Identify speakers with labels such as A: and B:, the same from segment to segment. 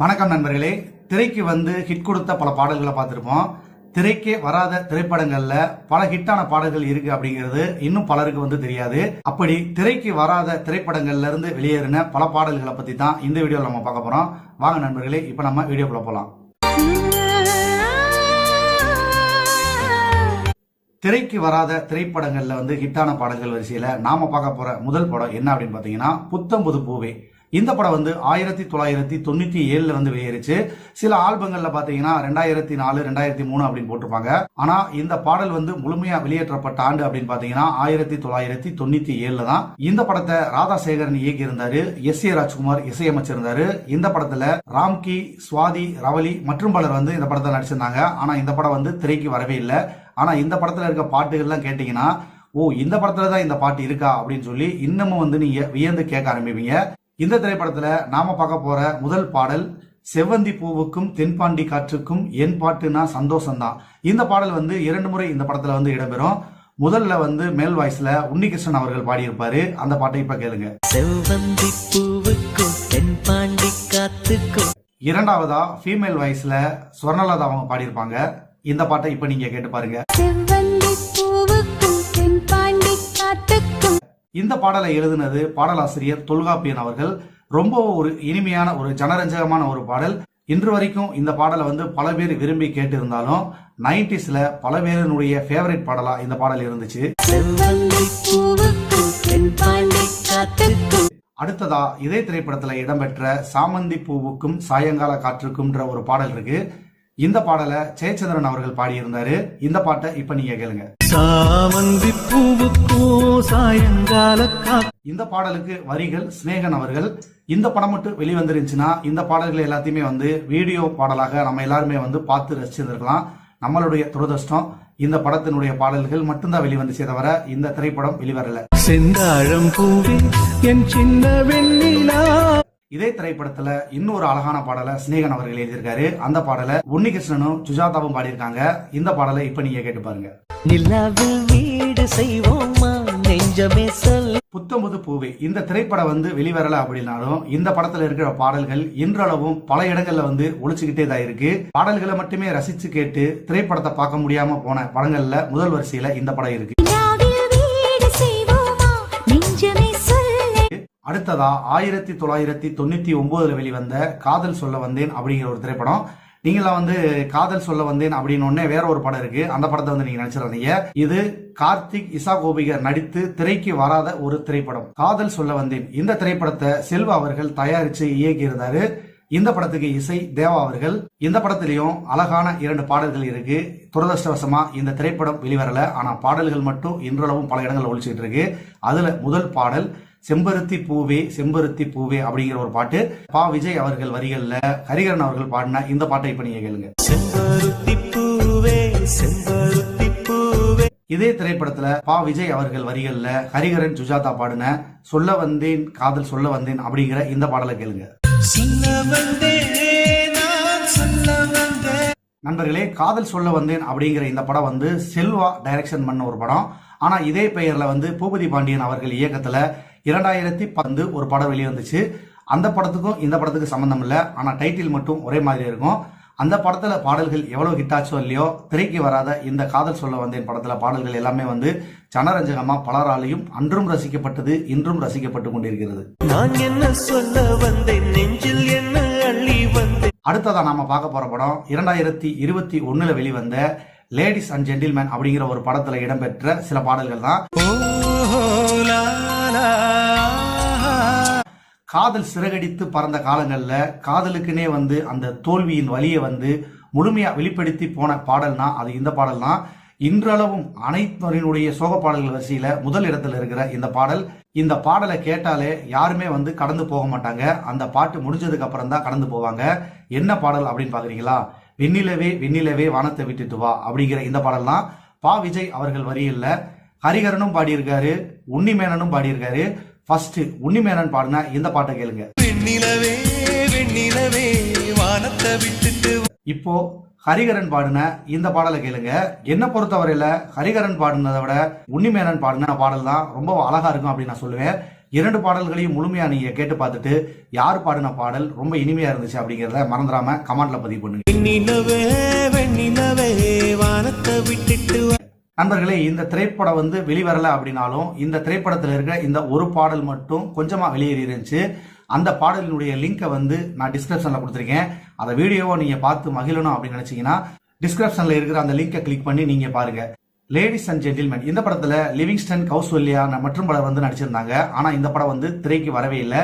A: வணக்கம் நண்பர்களே. திரைக்கு வந்து ஹிட் கொடுத்த பல பாடல்களை பார்த்துருப்போம். திரைக்கே வராத திரைப்படங்கள்ல பல ஹிட்டான பாடல்கள் இருக்கு அப்படிங்கிறது இன்னும் பலருக்கு வந்து தெரியாது. அப்படி திரைக்கு வராத திரைப்படங்கள்ல இருந்து வெளியேறின பல பாடல்களை பத்தி தான் இந்த வீடியோல நம்ம பார்க்க போறோம். வாங்க நண்பர்களே இப்போ நம்ம வீடியோக்குள்ள போலாம். திரைக்கு வராத திரைப்படங்கள்ல வந்து ஹிட்டான பாடல்கள் வரிசையில நாம பார்க்க போற முதல் படம் என்ன அப்படின்னு பாத்தீங்கன்னா புத்தம் புது பூவே இந்த படம் வந்து ஆயிரத்தி தொள்ளாயிரத்தி தொண்ணூத்தி ஏழுல வந்து வெளியேறிச்சு. சில ஆல்பங்கள்ல பாத்தீங்கன்னா ரெண்டாயிரத்தி நாலு ரெண்டாயிரத்தி மூணு அப்படின்னு போட்டிருப்பாங்க. ஆனா இந்த பாடல் வந்து முழுமையா வெளியேற்றப்பட்ட ஆண்டு அப்படின்னு பாத்தீங்கன்னா ஆயிரத்தி தொள்ளாயிரத்தி தொண்ணூத்தி ஏழுல தான். இந்த படத்தை ராதாசேகரன் இயக்கி இருந்தாரு எஸ் ஏ ராஜ்குமார் இசையமைச்சிருந்தாரு. இந்த படத்துல ராம்கி சுவாதி ரவலி மற்றும் பலர் வந்து இந்த படத்தை நடிச்சிருந்தாங்க. ஆனா இந்த படம் வந்து திரைக்கு வரவே இல்லை. ஆனா இந்த படத்துல இருக்க பாட்டுகள்லாம் கேட்டீங்கன்னா ஓ இந்த படத்துல தான் இந்த பாட்டு இருக்கா? அப்படின்னு சொல்லி இன்னமும் வந்து நீங்க வியந்து கேட்க ஆரம்பிப்பீங்க. இந்த திரைப்படத்துல நாம பார்க்க போற முதல் பாடல் செவ்வந்தி பூவுக்கும் தென்பாண்டி காற்றுக்கும் என் பாட்டுனா சந்தோஷம்தான். இந்த பாடல் வந்து இரண்டு முறை இந்த படத்துல வந்து இடம்பெறும். முதல்ல வந்து மேல் வாய்ஸ்ல உன்னிகிருஷ்ணன் அவர்கள் பாடியிருப்பாரு. அந்த பாட்டை இப்ப கேளுங்க.
B: செவ்வந்தி பூவுக்கும் தென்பாண்டி காத்துக்கும்
A: இரண்டாவதா ஃபீமேல் வாய்ஸ்ல ஸ்வர்ணலதா அவங்க பாடியிருப்பாங்க. இந்த பாட்டை இப்ப நீங்க கேட்டு பாருங்க.
C: செவ்வந்தி பூவுக்கும் தென்பாண்டி காத்துக்கும்
A: இந்த பாடலை எழுதினது பாடலாசிரியர் தொல்காப்பியன் அவர்கள். ரொம்ப ஒரு இனிமையான ஒரு ஜனரஞ்சகமான ஒரு பாடல். இன்று வரைக்கும் இந்த பாடலை வந்து பல பேர் விரும்பி கேட்டிருந்தாலும் நைன்டிஸ்ல பல பேருனுடைய ஃபேவரட் பாடலா இந்த பாடல் இருந்துச்சு. அடுத்ததா இதே திரைப்படத்துல இடம்பெற்ற சாமந்தி பூவுக்கும் சாயங்கால காற்றுக்கும்ன்ற ஒரு பாடல் இருக்கு. இந்த பாடலை ஜெயச்சந்திரன் அவர்கள் பாடியிருந்தாரு. இந்த பாட்டை இப்ப நீங்க கேளுங்க. இந்த பாடலுக்கு வரிகள் சிநேகன் அவர்கள். இந்த படம் மட்டும் வெளிவந்துருந்துச்சுன்னா இந்த பாடல்கள் எல்லாத்தையுமே வந்து வீடியோ பாடலாக நம்ம எல்லாருமே வந்து பார்த்து ரசிச்சிருந்திருக்கலாம். நம்மளுடைய துரதிருஷ்டம் இந்த படத்தினுடைய பாடல்கள் மட்டும்தான் வெளிவந்துச்சே தவிர இந்த திரைப்படம் வெளிவரல.
D: செந்தாழம் பூவே என் சின்ன வெண்ணிலா
A: இதே திரைப்படத்துல இன்னொரு அழகான பாடலை சிநேகன் அவர்கள் எழுதியிருக்காரு. அந்த பாடலை உன்னிகிருஷ்ணனும் சுஜாதாவும் பாடியிருக்காங்க. இந்த பாடலை இப்ப நீங்க கேட்டு பாருங்க. புத்தம்புது பூவே. இந்த திரைப்படம் வந்து வெளிவரல அப்படின்னாலும் இந்த படத்துல இருக்கிற பாடல்கள் இன்றளவும் பல இடங்கள்ல வந்து ஒழிச்சுக்கிட்டே தான் இருக்கு. பாடல்களை மட்டுமே ரசிச்சு கேட்டு திரைப்படத்தை பார்க்க முடியாம போன படங்கள்ல முதல் வரிசையில இந்த படம் இருக்கு. அடுத்ததா ஆயிரத்தி தொள்ளாயிரத்தி தொண்ணூத்தி ஒன்பதுல வெளிவந்த காதல் சொல்ல வந்தேன் அப்படிங்கிற ஒரு திரைப்படம். நீங்களாம் வந்து காதல் சொல்ல வந்தேன் அப்படின்னு ஒன்னே வேற ஒரு படம் இருக்கு. அந்த படத்தை வந்து நீங்க நினைச்சிடாதீங்க. இது கார்த்திக் இசா கோபிகர் நடித்து திரைக்கு வராத ஒரு திரைப்படம். காதல் சொல்ல வந்தேன். இந்த திரைப்படத்தை செல்வா அவர்கள் தயாரிச்சு இயக்கியிருந்தாரு. இந்த படத்துக்கு இசை தேவா அவர்கள். இந்த படத்திலையும் அழகான இரண்டு பாடல்கள் இருக்கு. துரதிருஷ்டவசமா இந்த திரைப்படம் வெளிவரல. ஆனா பாடல்கள் மட்டும் இன்றளவும் பல இடங்களில் ஒழிச்சிட்டு இருக்கு. அதுல முதல் பாடல் செம்பருத்தி பூவே செம்பருத்தி பூவே அப்படிங்கிற ஒரு பாட்டு பா விஜய் அவர்கள் வரிகள்ல ஹரிகரன் அவர்கள் பாடின இந்த பாட்டை இப்ப நீங்க கேளுங்க.
B: செம்பருத்தி பூவே செம்பருத்தி பூவே.
A: இதே திரைப்படத்துல பா விஜய் அவர்கள் வரிகள்ல ஹரிகரன் சுஜாதா பாடின சொல்ல வந்தேன் காதல் சொல்ல வந்தேன் அப்படிங்கிற இந்த பாடலை கேளுங்க. நண்பர்களே காதல் சொல்ல வந்தேன் அப்படிங்கிற இந்த படம் வந்து செல்வா டைரக்ஷன் பண்ண ஒரு படம். ஆனா இதே பெயர்ல வந்து பூபதி பாண்டியன் அவர்கள் இயக்கத்துல இரண்டாயிரத்தி பத்து ஒரு படம் வெளிவந்துச்சு அந்த படத்துக்கும் இந்த படத்துக்கு சம்பந்தம் இல்லை. ஆனா டைட்டில் மட்டும் ஒரே மாதிரி இருக்கும். அந்த படத்துல பாடல்கள் எவ்வளவு ஹிட் ஆச்சோ இல்லையோ திரைக்கு வராத இந்த காதல் சொல்ல வந்தேன் படத்துல பாடல்கள் எல்லாமே வந்து ஜனரஞ்சகமா பலராலையும் அன்றும் ரசிக்கப்பட்டது இன்றும் ரசிக்கப்பட்டு கொண்டிருக்கிறது.
B: நான் என்ன சொல்ல வந்தேன்? நெஞ்சில் என்ன அள்ளி வந்தேன்?
A: அடுத்ததா நாம பார்க்க போற படம் இரண்டாயிரத்தி இருபத்தி ஒண்ணுல வெளிவந்த லேடிஸ் அண்ட் ஜென்டில்மேன் அப்படிங்கிற ஒரு படத்துல இடம்பெற்ற சில பாடல்கள் தான். காதல் சிறகடித்து பறந்த காலங்களில் காதலுக்குனே வந்து அந்த தோல்வியின் வழியை வந்து முழுமையாக வெளிப்படுத்தி போன பாடல்னா அது இந்த பாடல்னா இன்றளவும் அனைவரினுடைய சோக பாடல்கள் வரிசையில முதல் இடத்துல இருக்கிற இந்த பாடல். இந்த பாடலை கேட்டாலே யாருமே வந்து கடந்து போக மாட்டாங்க. அந்த பாட்டு முடிஞ்சதுக்கு அப்புறம் தான் கடந்து போவாங்க. என்ன பாடல் அப்படின்னு பாக்குறீங்களா? வெண்ணிலவே வெண்ணிலவே வானத்தை விட்டுட்டு வா அப்படிங்கிற இந்த பாடல்லாம் பா விஜய் அவர்கள் வரியில்ல ஹரிகரனும் பாடியிருக்காரு உன்னிமேனனும் பாடியிருக்காரு. ஃபர்ஸ்ட் உன்னிமேனன் பாடின இந்த பாட்டை கேளுங்க. இப்போ ஹரிகரன் பாடின இந்த பாடலை கேளுங்க. என்ன பொறுத்தவரையில ஹரிகரன் பாடினதை விட உன்னிமேனன் பாடின பாடல் தான் ரொம்ப அழகா இருக்கும் அப்படின்னு நான் சொல்லுவேன். இரண்டு பாடல்களையும் முழுமையா நீங்க கேட்டு பார்த்துட்டு யார் பாடின பாடல் ரொம்ப இனிமையா இருந்துச்சு அப்படிங்கறத மறந்துடாம கமெண்ட்ல பதிவு பண்ணுங்க. நண்பர்களே இந்த திரைப்படம் வந்து வெளிவரல அப்படின்னாலும் இந்த திரைப்படத்தில் இருக்கிற இந்த ஒரு பாடல் மட்டும் கொஞ்சமாக வெளியேறி இருந்துச்சு. அந்த பாடலினுடைய லிங்கை வந்து நான் டிஸ்கிரிப்ஷனில் கொடுத்துருக்கேன். அந்த வீடியோவை நீங்கள் பார்த்து மகிழணும் அப்படின்னு நினச்சிங்கன்னா டிஸ்கிரிப்ஷனில் இருக்கிற அந்த லிங்கை கிளிக் பண்ணி நீங்கள் பாருங்கள் லேடிஸ் அண்ட் ஜென்டில்மேன் இந்த படத்தில் லிவிங்ஸ்டன் கௌசல்யா மற்றும் பலர் வந்து நடிச்சிருந்தாங்க. ஆனால் இந்த படம் வந்து திரைக்கு வரவே இல்லை.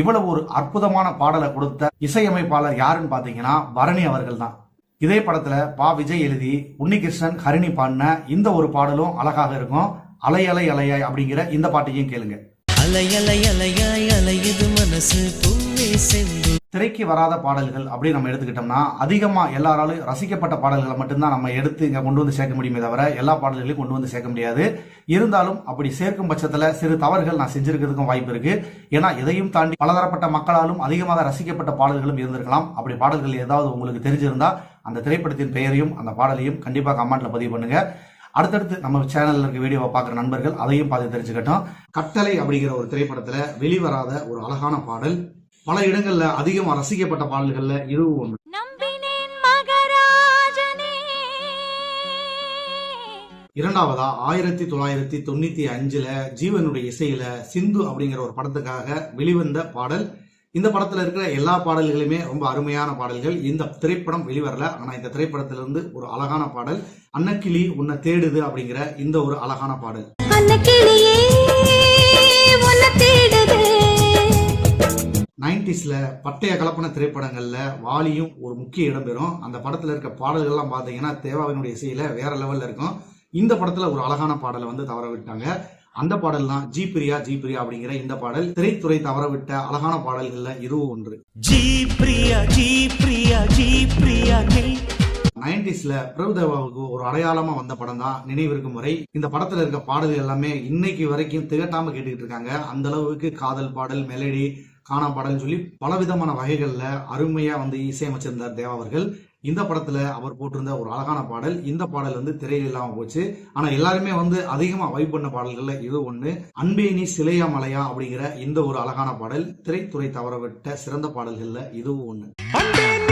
A: இவ்வளவு ஒரு அற்புதமான பாடலை கொடுத்த இசையமைப்பாளர் யாருன்னு பார்த்தீங்கன்னா பரணி அவர்கள் தான். இதே படத்துல பா. விஜய் எழுதி உன்னிகிருஷ்ணன் ஹரிணி பாடின இந்த ஒரு பாடலும் அழகாக இருக்கும். அலை அலை அலையாய் அப்படிங்கிற இந்த பாட்டையும் கேளுங்க.
B: அலை அலை அலையாய் அலையுது மனசு.
A: திரைக்கு வராத பாடல்கள் அப்படி நம்ம எடுத்துக்கிட்டோம்னா அதிகமா எல்லாராலும் ரசிக்கப்பட்ட பாடல்களை மட்டும்தான் நம்ம எடுத்து இங்க கொண்டு வந்து சேர்க்க முடியுமே தவிர எல்லா பாடல்களையும் கொண்டு வந்து சேர்க்க முடியாது. இருந்தாலும் அப்படி சேர்க்கும் பட்சத்துல சிறு தவறுகள் நான் செஞ்சிருக்கிறதுக்கும் வாய்ப்பு இருக்கு. ஏன்னா இதையும் தாண்டி பலதரப்பட்ட மக்களாலும் அதிகமாக ரசிக்கப்பட்ட பாடல்களும் இருந்திருக்கலாம். அப்படி பாடல்கள் ஏதாவது உங்களுக்கு தெரிஞ்சிருந்தா அந்த திரைப்படத்தின் பெயரையும் அந்த பாடலையும் கண்டிப்பா கமெண்ட்ல பதிவு பண்ணுங்க. அடுத்தடுத்து நம்ம சேனல்ல இருக்க வீடியோவை பார்க்குற நண்பர்கள் அதையும் பார்த்து தெரிஞ்சுக்கட்டும். கட்டளை அப்படிங்கிற ஒரு திரைப்படத்துல வெளிவராத ஒரு அழகான பாடல் பல இடங்கள்ல அதிகமா ரசிக்கப்பட்ட பாடல்கள்ல இதுவும் ஒன்று இரண்டாவதா ஆயிரத்தி தொள்ளாயிரத்தி தொண்ணூத்தி அஞ்சுல ஜீவனுடைய இசையில சிந்து அப்படிங்கிற ஒரு படத்துக்காக வெளிவந்த பாடல். இந்த படத்துல இருக்கிற எல்லா பாடல்களுமே ரொம்ப அருமையான பாடல்கள். இந்த திரைப்படம் வெளிவரல ஆனா இந்த திரைப்படத்திலிருந்து ஒரு அழகான பாடல். அன்னக்கிளி உன்னை தேடுது அப்படிங்கிற இந்த ஒரு அழகான பாடல். நைன்டிஸ்ல பட்டைய கலப்பன திரைப்படங்கள்ல வாலியும் ஒரு முக்கிய இடம் பெறும் அந்த படத்துல இருக்க பாடல்கள்லாம் பாத்தீங்கன்னா தேவாவினுடைய இசையில வேற லெவல்ல இருக்கும். இந்த படத்துல ஒரு அழகான பாடலை வந்து தவற விட்டாங்க அந்த பாடல் தான் ஜி பிரியா ஜி பிரியா அப்படிங்கிற இந்த பாடல். திரைத்துறை தவற விட்ட அழகான பாடல்கள்ல இதுவும் ஒன்று.
B: ஜி பிரியா ஜி பிரியா ஜி பிரியா
A: நைன்டிஸ்ல பிரபுதேவாவுக்கு ஒரு அடையாளமா வந்த படம் தான் நினைவிருக்கும் வரை. இந்த படத்துல இருக்க பாடல்கள் எல்லாமே இன்னைக்கு வரைக்கும் திகட்டாம கேட்டுக்கிட்டு இருக்காங்க. அந்த அளவுக்கு காதல் பாடல் மெலடி காணா பாடல் சொல்லி பலவிதமான வகைகளில் அருமையாக வந்து இசையமைச்சிருந்தார் தேவா அவர்கள். இந்த படத்தில் அவர் போட்டிருந்த ஒரு அழகான பாடல். இந்த பாடல் வந்து திரையில் இல்லாமல் போச்சு. ஆனால் எல்லாருமே வந்து அதிகமாக வைப் பண்ண பாடல்களில் இது ஒன்று அன்பே நீ சிலையா மலையா அப்படிங்கிற இந்த ஒரு அழகான பாடல். திரைத்துறை தவறவிட்ட சிறந்த பாடல்களில் இதுவும்
D: ஒன்று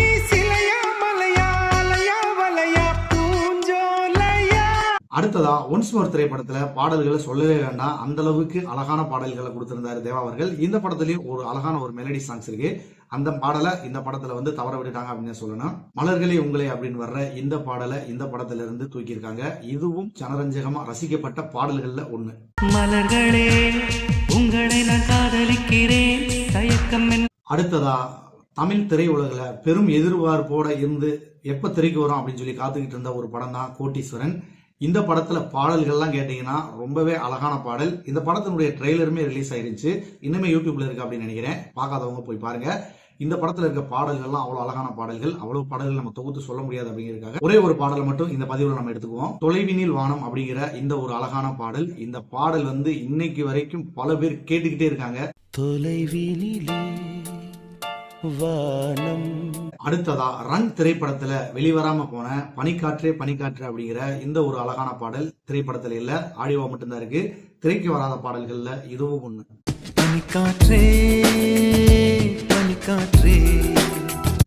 A: அடுத்ததா ஒன்ஸ் மோர் திரைப்படத்துல பாடல்களை சொல்லவே வேண்டாம். அந்த அளவுக்கு அழகான பாடல்களை கொடுத்திருந்தாரு தேவா அவர்கள். இந்த படத்துலயும் ஒரு அழகான ஒரு மெலடி சாங்ஸ் இருக்கு. அந்த பாடலை இந்த படத்துல வந்து தவற விட்டுட்டாங்க அப்படின்னு சொல்லணும். மலர்களே உங்களே அப்படின்னு வர்ற இந்த பாடலை இந்த படத்துல இருந்து தூக்கியிருக்காங்க. இதுவும் ஜனரஞ்சகமா ரசிக்கப்பட்ட பாடல்கள்ல ஒண்ணு.
B: மலர்களே உங்களை நான் காதலிக்கிறேன். தயக்கம்
A: அடுத்ததா தமிழ் திரையுலகில் பெரும் எதிர்பார்ப்போட இருந்து எப்ப திரைக்கு வரும் அப்படின்னு சொல்லி காத்துக்கிட்டு இருந்த ஒரு படம் தான் கோட்டீஸ்வரன். இந்த படத்துல பாடல்கள்லாம் கேட்டீங்கன்னா ரொம்பவே அழகான பாடல். இந்த படத்தினுடைய ட்ரெய்லருமே ரிலீஸ் ஆயிருந்துச்சு இன்னுமே யூடியூப்ல இருக்கு அப்படின்னு நினைக்கிறேன். பார்க்காதவங்க போய் பாருங்க. இந்த படத்துல இருக்க பாடல்கள்லாம் அவ்வளவு அழகான பாடல்கள். அவ்வளவு பாடல்கள் நம்ம தொகுத்து சொல்ல முடியாது அப்படிங்கிறதுக்காக ஒரே ஒரு பாடலை மட்டும் இந்த பதிவுல நம்ம எடுத்துக்குவோம். தொலைவினில் வானம் அப்படிங்கிற இந்த ஒரு அழகான பாடல். இந்த பாடல் வந்து இன்னைக்கு வரைக்கும் பல பேர் கேட்டுக்கிட்டே இருக்காங்க.
B: தொலைவினிலே வானம்
A: அடுத்ததா ரன் திரைப்படத்துல வெளிவராம போன பனிக்காற்றே பனிக்காற்று அப்படிங்கிற இந்த ஒரு அழகான பாடல் திரைப்படத்துல இல்ல ஆடியோ மட்டும்தான் இருக்கு. திரைக்கு வராத பாடல்கள்ல இதுவும் ஒண்ணு.
B: பனிக்காற்றே பனிக்காற்றே.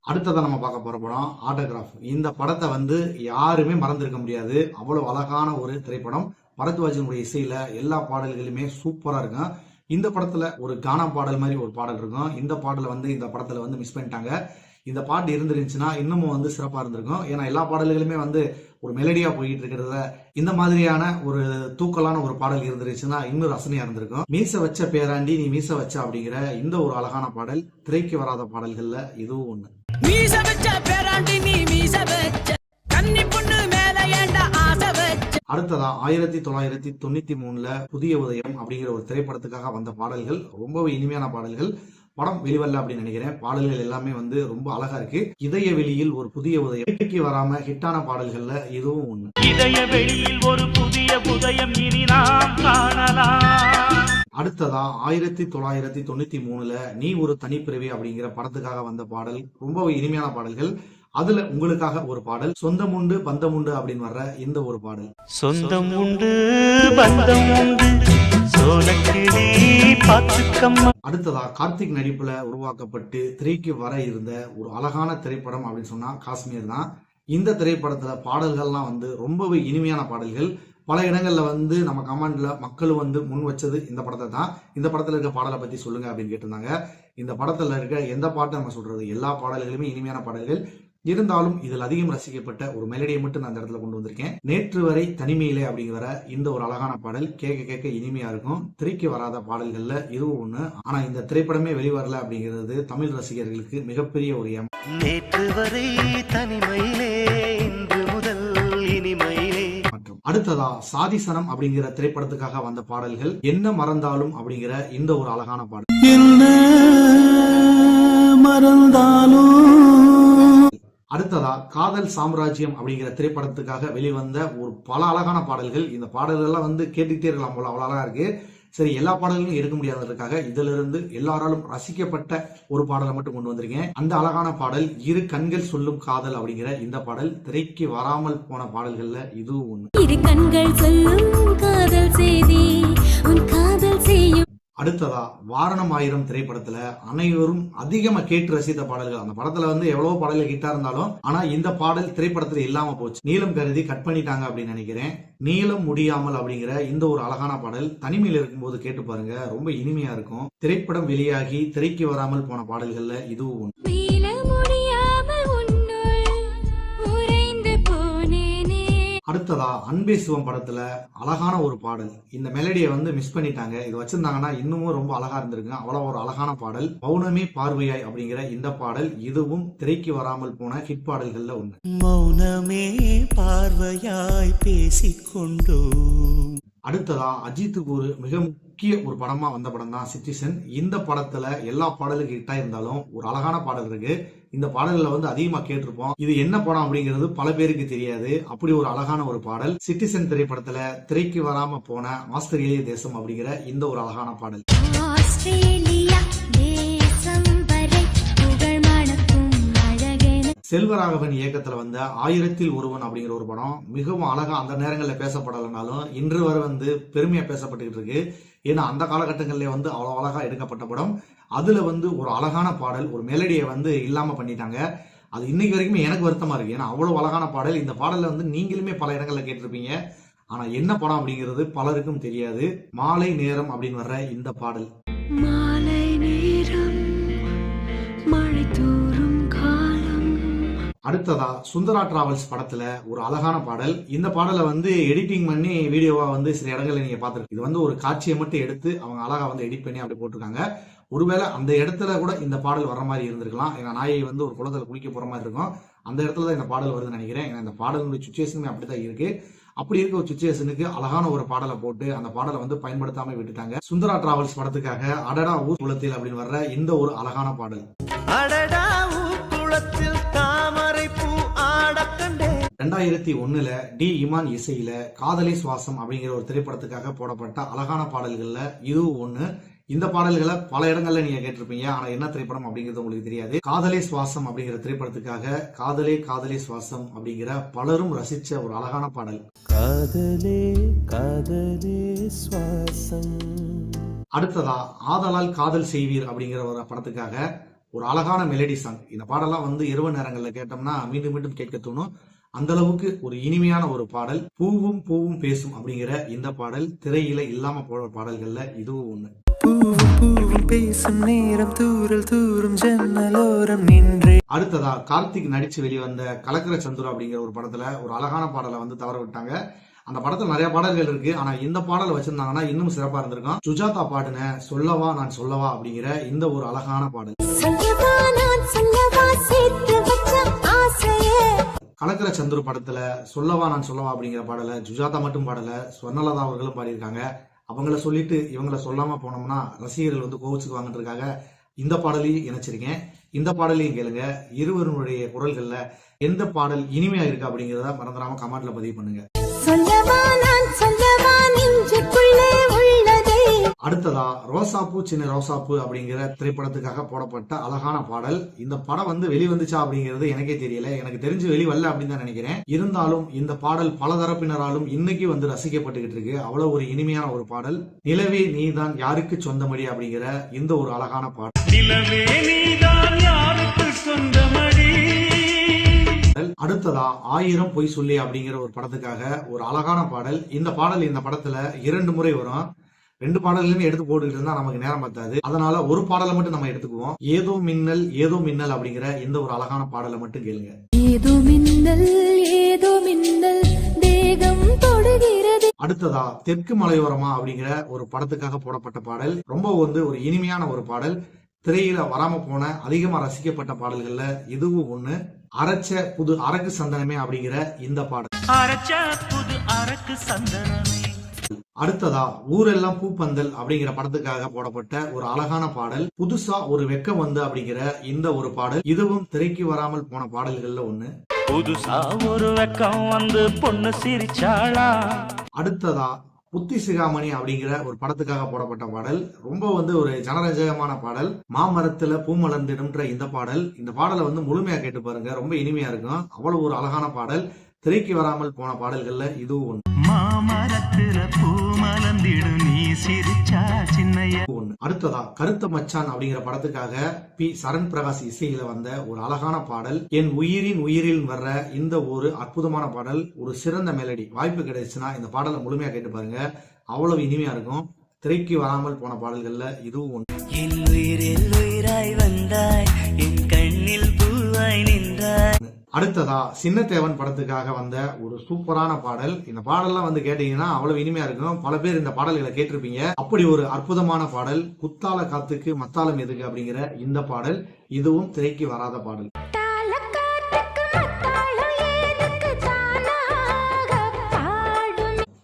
A: அடுத்ததா நம்ம பார்க்க போற படம் ஆட்டோகிராஃப் இந்த படத்தை வந்து யாருமே மறந்திருக்க முடியாது. அவ்வளவு அழகான ஒரு திரைப்படம். பரத்வாஜனுடைய இசையில எல்லா பாடல்களுமே சூப்பரா இருக்கும். இந்த படத்துல ஒரு கானா பாடல் மாதிரி ஒரு பாடல் இருக்கும். இந்த பாடலை வந்து இந்த படத்துல வந்து மிஸ் பண்ணிட்டாங்க. இந்த பாட்டு இருந்துருந்துச்சுன்னா இன்னமும் வந்து சிறப்பா இருந்திருக்கும். ஏன்னா எல்லா பாடல்களுமே வந்து ஒரு மெலடியா போயிட்டு இருக்கிறத இந்த மாதிரியான ஒரு தூக்கலான ஒரு பாடல் இருந்துருச்சுன்னா இன்னும் ரசனையா இருந்திருக்கும். மீச வச்ச பேராண்டி நீ மீச வச்ச அப்படிங்கிற இந்த ஒரு அழகான பாடல் திரைக்கு வராத பாடல்கள்ல இதுவும் ஒண்ணு.
E: மீச வச்ச பேராண்டி நீ மீச வச்ச கன்னி பொண்ணு மேல ஏண்டா ஆசை வச்ச?
A: அடுத்ததா ஆயிரத்தி தொள்ளாயிரத்தி தொண்ணூத்தி மூணுல புதிய உதயம் அப்படிங்கிற ஒரு திரைப்படத்துக்காக வந்த பாடல்கள் ரொம்பவே இனிமையான பாடல்கள். படம் வெளிவரல அப்படின்னு நினைக்கிறேன். பாடல்கள் எல்லாமே வந்து ரொம்ப அழகா இருக்கு. இதய வெளியில் ஒரு புதிய உதயம். இடைக்கு வராம ஹிட்டான பாடல்கள்ல இதுவும் ஒண்ணு.
F: இதய வெளியில் ஒரு புதிய புதயம் இனி நாம் காணலாம்.
A: அடுத்ததா ஆயிரத்தி தொள்ளாயிரத்தி தொண்ணூத்தி மூணுல நீ ஒரு தனிப்பிறவி அப்படிங்கிற படத்துக்காக வந்த பாடல். ரொம்பவே இனிமையான பாடல்கள். அதுல உங்களுக்காக ஒரு பாடல். சொந்தம் உண்டு பந்தம் உண்டு அப்படின்னு வர்ற இந்த ஒரு பாடல்.
F: சொந்தம் உண்டு பந்தம் உண்டு.
A: அடுத்ததா கார்த்திக் நடிப்புல உருவாக்கப்பட்டு திரைக்கு வர இருந்த ஒரு அழகான திரைப்படம் அப்படின்னு சொன்னா காஷ்மீர் தான். இந்த திரைப்படத்துல பாடல்கள்லாம் வந்து ரொம்பவே இனிமையான பாடல்கள். பல இடங்கள்ல வந்து நம்ம கமெண்ட்ல மக்களும் வந்து முன் வச்சது இந்த படத்தை தான். இந்த படத்துல இருக்க பாடலை பத்தி சொல்லுங்க அப்படின்னு கேட்டிருந்தாங்க. இந்த படத்துல இருக்க எந்த பாட்டை நம்ம சொல்றது? எல்லா பாடல்களுமே இனிமையான பாடல்கள். இருந்தாலும் இதில் அதிகம் ரசிக்கப்பட்ட ஒரு மெலடியை மட்டும் நான் இந்த இடத்துல கொண்டு வந்திருக்கேன். நேற்று வரை தனிமையிலே அப்படிங்கிற இந்த ஒரு அழகான பாடல் கேட்க கேட்க இனிமையா இருக்கும். திரைக்கு வராத பாடல்கள்ல இதுவும் ஒண்ணு. ஆனா இந்த திரைப்படமே வெளிவரல அப்படிங்கிறது தமிழ் ரசிகர்களுக்கு மிகப்பெரிய ஒரு ஏமாற்றம்.
B: நேற்று வரை தனிமையிலே இன்று முதல் இனிமையிலே.
A: மற்றும் அடுத்ததா சாதிசனம் அப்படிங்கிற திரைப்படத்துக்காக வந்த பாடல்கள் என்ன மறந்தாலும் அப்படிங்கிற இந்த ஒரு அழகான பாடல்.
B: என்ன மறந்தாலும்
A: அடுத்ததா காதல் சாம்ராஜ்யம் அப்படிங்கிற திரைப்படத்துக்காக வெளிவந்த ஒரு பல அழகான பாடல்கள். இந்த பாடல்கள்லாம் வந்து கேட்டுக்கிட்டே இருக்கலாம் போல அவ்வளோ அழகா இருக்கு. சரி எல்லா பாடல்களும் எடுக்க முடியாததற்காக இதுல இருந்து எல்லாராலும் ரசிக்கப்பட்ட ஒரு பாடலை மட்டும் கொண்டு வந்திருக்கேன். அந்த அழகான பாடல் இரு கண்கள் சொல்லும் காதல் அப்படிங்கிற இந்த பாடல் திரைக்கு வராமல் போன பாடல்கள்ல இதுவும் ஒண்ணு.
C: இரு கண்கள் சொல்லும் காதல் செய்தி உன் காதல் செய்யும்
A: அடுத்ததா வாரணம் ஆயிரம் திரைப்படத்துல அனைவரும் அதிகமா கேட்டு ரசித்த பாடல்கள். அந்த படத்துல வந்து எவ்வளவு பாடல்கள் கிட்டா இருந்தாலும் ஆனா இந்த பாடல் திரைப்படத்துல இல்லாம போச்சு. நீளம் கருதி கட் பண்ணிட்டாங்க அப்படின்னு நினைக்கிறேன். நீளம் முடியாமல் அப்படிங்கிற இந்த ஒரு அழகான பாடல் தனிமையில் இருக்கும்போது கேட்டு பாருங்க. ரொம்ப இனிமையா இருக்கும். திரைப்படம் வெளியாகி திரைக்கு வராமல் போன பாடல்கள்ல இதுவும் ஒன்று அடுத்ததா அன்பே சிவம் படத்துல அழகான ஒரு பாடல். இந்த மெலடியை வந்து மிஸ் பண்ணிட்டாங்க. இது வச்சிருந்தாங்கன்னா இன்னமும் ரொம்ப அழகா இருந்திருக்கு அவ்வளவு ஒரு அழகான பாடல். பௌர்ணமி பார்வையாய் அப்படிங்கிற இந்த பாடல் இதுவும் திரைக்கு வராமல் போன ஹிட் பாடல்கள்ல ஒண்ணு.
B: மௌனமே பார்வையாய் பேசிக்கொண்டோம்.
A: அடுத்ததா அஜித்துக்கு ஒரு மிக முக்கிய ஒரு படமாக வந்த படம் தான் சிட்டிசன் இந்த படத்தில் எல்லா பாடலுக்கு ஹிட்டாக இருந்தாலும் ஒரு அழகான பாடல் இருக்கு. இந்த பாடல்களை வந்து அதிகமாக கேட்டிருப்போம். இது என்ன படம் அப்படிங்கிறது பல பேருக்கு தெரியாது. அப்படி ஒரு அழகான ஒரு பாடல். சிட்டிசன் திரைப்படத்தில் திரைக்கு வராமல் போன ஆஸ்திரேலிய தேசம் அப்படிங்கிற இந்த ஒரு அழகான பாடல். செல்வராகவன் இயக்கத்தில் வந்த ஆயிரத்தில் ஒருவன் அப்படிங்கிற ஒரு படம் மிகவும் அழகாக அந்த நேரங்களில் பேசப்படலைனாலும் இன்று வரை வந்து பெருமையாக பேசப்பட்டுக்கிட்டு இருக்கு. ஏன்னா அந்த காலகட்டங்களிலே வந்து அவ்வளோ அழகாக எடுக்கப்பட்ட படம். அதில் வந்து ஒரு அழகான பாடல் ஒரு மெலடியை வந்து இல்லாமல் பண்ணிட்டாங்க. அது இன்னைக்கு வரைக்கும் எனக்கு வருத்தமாக இருக்கு. ஏன்னா அவ்வளோ அழகான பாடல். இந்த பாடலில் வந்து நீங்களுமே பல இடங்களில் கேட்டிருப்பீங்க. ஆனால் என்ன படம் அப்படிங்கிறது பலருக்கும் தெரியாது. மாலை நேரம் அப்படின்னு வர்ற இந்த பாடல்.
C: மாலை
A: அடுத்ததா சுந்தரா டிராவல்ஸ் படத்துல ஒரு அழகான பாடல். இந்த பாடலை வந்து எடிட்டிங் பண்ணி வீடியோவா வந்து சில இடங்கள்ல நீங்க பார்த்துருக்கு இது வந்து ஒரு காட்சியை மட்டும் எடுத்து அவங்க அழகா வந்து எடிட் பண்ணி அப்படி போட்டிருக்காங்க. ஒருவேளை அந்த இடத்துல கூட இந்த பாடல் வர மாதிரி இருந்திருக்கலாம். ஏன்னா நாயை வந்து ஒரு குளத்துல குளிக்க போற மாதிரி இருக்கும். அந்த இடத்துல தான் இந்த பாடல் வருதுன்னு நினைக்கிறேன். ஏன்னா இந்த பாடலுடைய சுச்சுவேஷனுமே அப்படிதான் இருக்கு. அப்படி இருக்க ஒரு சுச்சுவேஷனுக்கு அழகான ஒரு பாடலை போட்டு அந்த பாடலை வந்து பயன்படுத்தாம விட்டுட்டாங்க. சுந்தரா டிராவல்ஸ் படத்துக்காக அடடா ஊர் குளத்தில் அப்படின்னு வர்ற இந்த ஒரு அழகான பாடல்.
B: அடடா
A: ரெண்டாயிரத்தி ஒண்ணுல டி. இமான் இசையில காதலை சுவாசம் அப்படிங்கிற ஒரு திரைப்படத்துக்காக போடப்பட்ட அழகான பாடல்கள்ல இதுவும் ஒண்ணு. இந்த பாடல்களை பல இடங்கள்ல நீங்க கேட்டிருப்பீங்க. ஆனா என்ன திரைப்படம் அப்படிங்கிறது உங்களுக்கு தெரியாது. காதலே சுவாசம் அப்படிங்கிற திரைப்படத்துக்காக காதலே காதலே சுவாசம் அப்படிங்கிற பலரும் ரசிச்ச ஒரு அழகான பாடல்.
B: காதலே காதலே சுவாசம்.
A: அடுத்ததா ஆதலால் காதல் செய்வீர் அப்படிங்கிற ஒரு படத்துக்காக ஒரு அழகான மெலடி சாங் இந்த பாடலாம் வந்து இரவு நேரங்கள்ல கேட்டோம்னா மீண்டும் மீண்டும் கேட்க தோணும். அந்த அளவுக்கு ஒரு இனிமையான ஒரு பாடல் பூவும் பூவும் பேசும் அப்படிங்கிற இந்த பாடல் திரையில இல்லாம போற பாடல்கள்ல இதுவும் ஒண்ணு.
B: பூவும் பூவும் பேசும் நேரம் தூரல் தூரும் ஜன்னலோரம் நின்றே.
A: அடுத்ததா கார்த்திக் நடிச்சு வெளிவந்த கலக்கர சந்துரு அப்படிங்கிற ஒரு படத்துல ஒரு அழகான பாடலை வந்து தவற விட்டாங்க. அந்த படத்துல நிறைய பாடல்கள் இருக்கு. ஆனா இந்த பாடல் வச்சிருந்தாங்கன்னா இன்னும் சிறப்பா இருந்திருக்கும். சுஜாதா பாடின சொல்லவா நான் சொல்லவா அப்படிங்கிற இந்த ஒரு அழகான பாடல். கலக்கர சந்துரு படத்துல சொல்லவா நான் சொல்லவா அப்படிங்கிற பாடலை சுஜாதா மட்டும் பாடல ஸ்வர்ணலதா அவர்களும் பாடியிருக்காங்க. அவங்கள சொல்லிட்டு இவங்கள சொல்லாம போனோம்னா ரசிகர்கள் வந்து கோவிச்சுக்குவாங்கன்றக்காக இந்த பாடலையும் இணைச்சிருக்கேன். இந்த பாடலையும் கேளுங்க. இருவருடைய குரல்கள்ல எந்த பாடல் இனிமையா இருக்கு அப்படிங்கிறத மறந்துடாம கமெண்ட்ல பதிவு பண்ணுங்க. அடுத்ததா ரோசாப்பூ சின்ன ரோசாப்பூ அப்படிங்கிற திரைப்படத்துக்காக போடப்பட்ட அழகான பாடல். இந்த படம் வந்து வெளிவந்துச்சா அப்படிங்கிறது எனக்கே தெரியல. எனக்கு தெரிஞ்சு வெளிவரல அப்படின்னு தான் நினைக்கிறேன். இருந்தாலும் இந்த பாடல் பல தரப்பினராலும் இன்னைக்கு வந்து ரசிக்கப்பட்டுக்கிட்டு இருக்கு. அவ்வளவு ஒரு இனிமையான ஒரு பாடல். நிலவே நீதான் யாருக்கு சொந்தமடி அப்படிங்கிற இந்த ஒரு அழகான பாடல்.
F: நிலவே நீதான் யாருக்கு சொந்தமடி?
A: அடுத்ததா ஆயிரம் பொய் சொல்லி அப்படிங்கிற ஒரு படத்துக்காக ஒரு அழகான பாடல். இந்த பாடல் இந்த படத்துல இரண்டு முறை வரும். ரெண்டு பாடல்களுமே எடுத்து போட்டுக்கிட்டு இருந்தா நமக்கு நேரம் பத்தாது. அதனால ஒரு பாடலை மட்டும் நம்ம எடுத்துக்குவோம். ஏதோ மின்னல் ஏதோ மின்னல் அப்படிங்கிற இந்த ஒரு அழகான பாடலை மட்டும் கேளுங்க.
C: ஏதோ மின்னல் ஏதோ மின்னல் தேகம் தொடுகிறது.
A: அடுத்ததா தெற்கு மலையோரமா அப்படிங்கிற ஒரு படத்துக்காக போடப்பட்ட பாடல். ரொம்ப வந்து ஒரு இனிமையான ஒரு பாடல். திரையில வராம போன அதிகமா ரசிக்கப்பட்ட பாடல்கள்ல இதுவும் ஒண்ணு. அரைச்ச புது அரக்கு சந்தனமே அப்படிங்கிற இந்த பாடல்.
F: அரைச்ச புது அரக்கு சந்தனமே.
A: அடுத்ததா ஊரெல்லாம் பூப்பந்தல் அப்படிங்கிற படத்துக்காக போடப்பட்ட ஒரு அழகான பாடல். புதுசா ஒரு வெக்கம் வந்து அப்படிங்கிற இந்த ஒரு பாடல். இதுவும் திரைக்கு வராமல் போன பாடல்கள்ல ஒண்ணு.
F: புதுசா ஒரு வெக்கம் வந்து பொண்ணு சிரிச்சாளா?
A: அடுத்ததா புத்தி சிகாமணி அப்படிங்கிற ஒரு படத்துக்காக போடப்பட்ட பாடல். ரொம்ப வந்து ஒரு ஜனரஞ்சகமான பாடல். மாமரத்துல பூ மலர்ந்திடும்ன்ற இந்த பாடல். இந்த பாடலை வந்து முழுமையா கேட்டு பாருங்க. ரொம்ப இனிமையா இருக்கும். அவ்வளவு ஒரு அழகான பாடல். திரைக்கு வராமல் போன பாடல்கள்ல இதுவும் ஒண்ணு.
F: மாமரத்துல பூ மலர்ந்திடும். நீ சிரிச்சா சின்னைய.
A: அடுத்ததா கருத்த மச்சான் அப்படிங்கிற படத்துக்காக பி. சரண் பிரகாஷ் இசையில வந்த ஒரு அழகான பாடல் என் உயிரின் உயிரில் வர்ற இந்த ஒரு அற்புதமான பாடல் ஒரு சிறந்த மெலடி வாய்ப்பு கிடைச்சுன்னா இந்த பாடலை முழுமையா கேட்டு பாருங்க. அவ்வளவு இனிமையா இருக்கும். திரைக்கு வராமல் போன பாடல்கள்ல இதுவும் ஒன்று
G: என் உயிரில் உயிராய் வந்தாய் என் கண்ணில் பூவாய் நின்றாய்
A: அடுத்ததா சின்னத்தேவன் படத்துக்காக வந்த ஒரு சூப்பரான பாடல். இந்த பாடல்லாம் வந்து கேட்டீங்கன்னா அவ்வளவு இனிமையா இருக்கும். பல பேர் இந்த பாடல்களை கேட்டிருப்பீங்க. அப்படி ஒரு அற்புதமான பாடல். குத்தால காத்துக்கு மத்தாளம் எதுக்கு அப்படிங்கிற இந்த பாடல். இதுவும் திரைக்கு வராத பாடல்.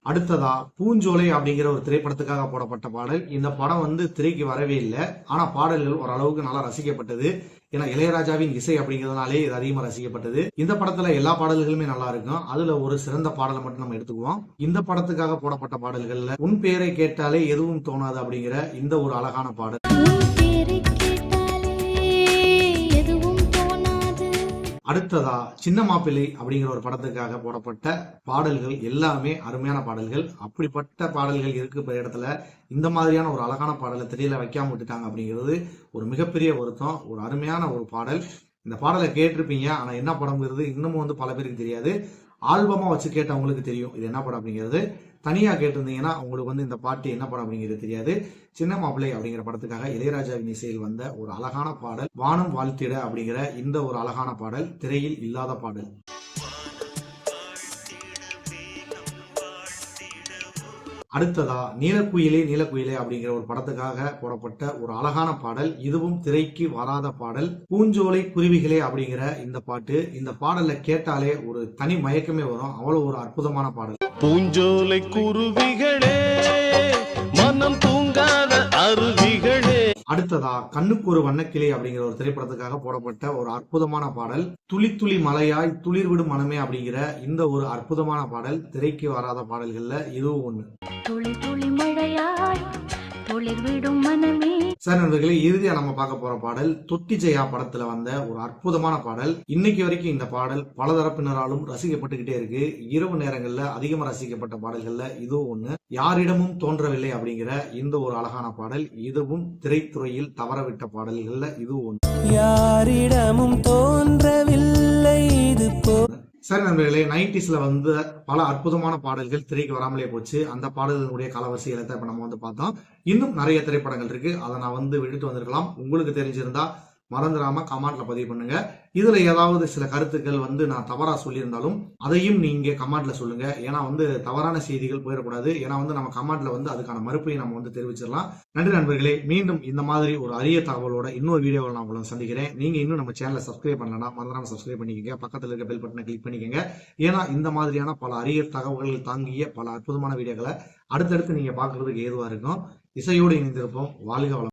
A: அடுத்ததா பூஞ்சோலை அப்படிங்கிற ஒரு திரைப்படத்துக்காக போடப்பட்ட பாடல். இந்த படம் வந்து திரைக்கு வரவே இல்லை. ஆனா பாடல்கள் ஓரளவுக்கு நல்லா ரசிக்கப்பட்டது. ஏன்னா இளையராஜாவின் இசை அப்படிங்கிறதுனாலே இது அதிகமாக ரசிக்கப்பட்டது. இந்த படத்துல எல்லா பாடல்களுமே நல்லா இருக்கும். அதுல ஒரு சிறந்த பாடலை மட்டும் நம்ம எடுத்துக்குவோம். இந்த படத்துக்காக போடப்பட்ட பாடல்கள்ல உன் பேரை கேட்டாலே எதுவும் தோணாது அப்படிங்கிற இந்த ஒரு அழகான பாடல். அடுத்ததா சின்ன மாப்பிள்ளை அப்படிங்கிற ஒரு படத்துக்காக போடப்பட்ட பாடல்கள் எல்லாமே அருமையான பாடல்கள். அப்படிப்பட்ட பாடல்கள் இருக்கு இடத்துல. இந்த மாதிரியான ஒரு அழகான பாடலை திரையில வைக்காம விட்டுட்டாங்க அப்படிங்கிறது ஒரு மிகப்பெரிய வருத்தம் ஒரு அருமையான ஒரு பாடல். இந்த பாடலை கேட்டிருப்பீங்க ஆனா என்ன படம்ங்கிறது இன்னமும் வந்து பல பேருக்கு தெரியாது. ஆல்பமா வச்சு கேட்டவங்களுக்கு தெரியும் இது என்ன படம் அப்படிங்கிறது. தனியா கேட்டிருந்தீங்கன்னா உங்களுக்கு வந்து இந்த பாட்டு என்ன படம் அப்படிங்கிறது தெரியாது. சின்ன மாப்பிள்ளை அப்படிங்கிற படத்துக்காக இளையராஜாவின் இசையில் வந்த ஒரு அழகான பாடல் வானம் வாழ்த்திட அப்படிங்கிற இந்த ஒரு அழகான பாடல் திரையில் இல்லாத பாடல். அடுத்ததா நீலக்குயிலே நீலக்குயிலே அப்படிங்கிற ஒரு படத்துக்காக போடப்பட்ட ஒரு அழகான பாடல் இதுவும் திரைக்கு வராத பாடல் பூஞ்சோலை குருவிகளே அப்படிங்கிற இந்த பாட்டு. இந்த பாடலை கேட்டாலே ஒரு தனி மயக்கமே வரும். அவ்வளவு ஒரு அற்புதமான பாடல்.
H: பூஞ்சோலை குருவிகளே மனம் தூங்காத அருவிகளே.
A: அடுத்ததா கண்ணுக்கு ஒரு வண்ணக்கிளி அப்படிங்கிற ஒரு திரைப்படத்துக்காக போடப்பட்ட ஒரு அற்புதமான பாடல் துளி துளி மலையாய் துளிர் விடும் மனமே அப்படிங்கிற இந்த ஒரு அற்புதமான பாடல் திரைக்கு வராத பாடல்கள்ல இதுவும் ஒண்ணு.
C: துளி துளி மழையாய் துளிர் விடும் மனமே.
A: சார் நண்பர்களே இறுதியா நம்ம பார்க்க போற பாடல் தொட்டி ஜெயா படத்துல வந்த ஒரு அற்புதமான பாடல். இன்னைக்கு வரைக்கும் இந்த பாடல் பல தரப்பினராலும் ரசிக்கப்பட்டுக்கிட்டே இருக்கு. இரவு நேரங்கள்ல அதிகமா ரசிக்கப்பட்ட பாடல்கள்ல இதுவும் ஒண்ணு. யாரிடமும் தோன்றவில்லை அப்படிங்கிற இந்த ஒரு அழகான பாடல். இதுவும் திரைத்துறையில் தவறவிட்ட பாடல்கள்ல இதுவும் ஒண்ணு.
B: யாரிடமும் தோன்றவில்லை இது போ
A: சரி நண்பர்களே நைன்டிஸ்ல வந்து பல அற்புதமான பாடல்கள் திரைக்கு வராமலே போச்சு. அந்த பாடல்களுடைய காலவரிசைகளை தான் இப்ப நம்ம வந்து பார்த்தோம். இன்னும் நிறைய திரைப்படங்கள் இருக்கு. அதை நான் வந்து விட்டுட்டு வந்திருக்கலாம். உங்களுக்கு தெரிஞ்சிருந்தா மறந்துடாமல் கமெண்ட்ல பதிவு பண்ணுங்க. இதுல ஏதாவது சில கருத்துக்கள் வந்து நான் தவறாக சொல்லியிருந்தாலும் அதையும் நீங்க கமெண்ட்ல சொல்லுங்க. ஏன்னா வந்து தவறான செய்திகள் போயிடக்கூடாது. ஏன்னா வந்து நம்ம கமெண்ட்ல வந்து அதுக்கான மறுப்பையும் நம்ம வந்து தெரிவிச்சிடலாம். நன்றி நண்பர்களே. மீண்டும் இந்த மாதிரி ஒரு அரிய தகவலோட இன்னொரு வீடியோவில் நான் உங்களை சந்திக்கிறேன். நீங்க இன்னும் நம்ம சேனலை சப்ஸ்கிரைப் பண்ணலன்னா மறந்துடாம சப்ஸ்கிரைப் பண்ணிக்கங்க. பக்கத்தில் இருக்க பெல் பட்டனை கிளிக் பண்ணிக்கங்க. ஏன்னா இந்த மாதிரியான பல அரிய தகவல்கள் தாங்கிய பல அற்புதமான வீடியோக்களை அடுத்தடுத்து நீங்க பார்க்கறதுக்கு ஏதுவா இருக்கும். இசையோடு இணைந்திருப்போம். வாழ்க வளம்